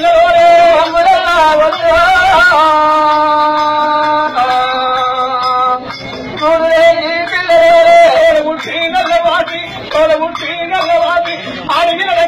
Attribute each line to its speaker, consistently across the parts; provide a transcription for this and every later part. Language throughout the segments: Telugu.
Speaker 1: वचारे रेठी नगवाी तोली नगवाी अरिड़े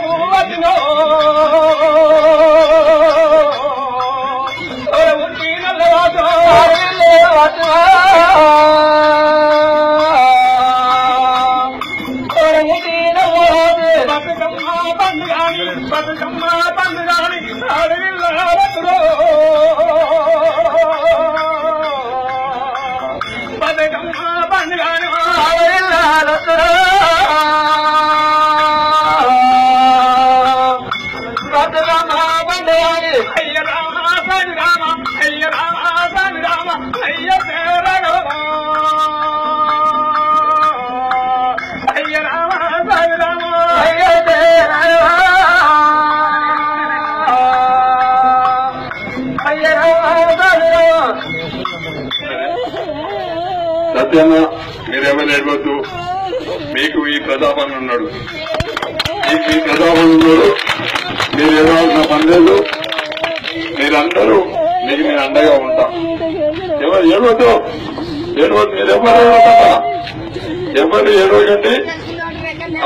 Speaker 1: audio jungle.
Speaker 2: సత్యన్న మీరేమైనా ఏడవద్దు మీకు ఈ ప్రతాపన్ ఉన్నాడు మీకు ఈ ప్రతాపన్ ఉన్నాడు మీరు లేదు మీరందరూ మీకు నేను అండగా ఉంటాం. ఎవరు ఏడవద్దు ఏడవద్దు మీరు ఎవరు ఎవరు ఏడవకండి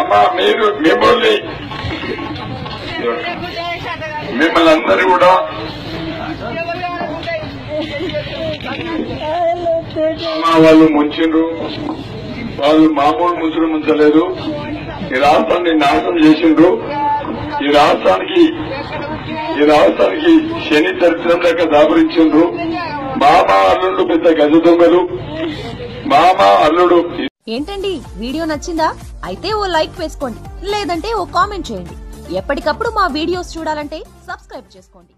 Speaker 2: అమ్మా మీరు మిమ్మల్ని మిమ్మల్ని అందరూ కూడా అమ్మా వాళ్ళు ముంచిండ్రు. వాళ్ళు మామూలు ముంచడం ముంచలేదు. ఈ రాష్ట్రాన్ని నాశనం చేసిండ్రు. ఈ రాష్ట్రానికి ఈ రాష్ట్రానికి శని దరిద్రం లెక్క దాపురించిండ్రు. మామ అల్లుడు పెద్ద గజ దొంగలు. మామ అల్లుడు
Speaker 3: ఏంటండి? వీడియో నచ్చిందా? అయితే ఓ లైక్ వేసుకోండి. లేదంటే ఓ కామెంట్ చేయండి. ఎప్పటికప్పుడు మా వీడియోస్ చూడాలంటే సబ్స్క్రైబ్ చేసుకోండి.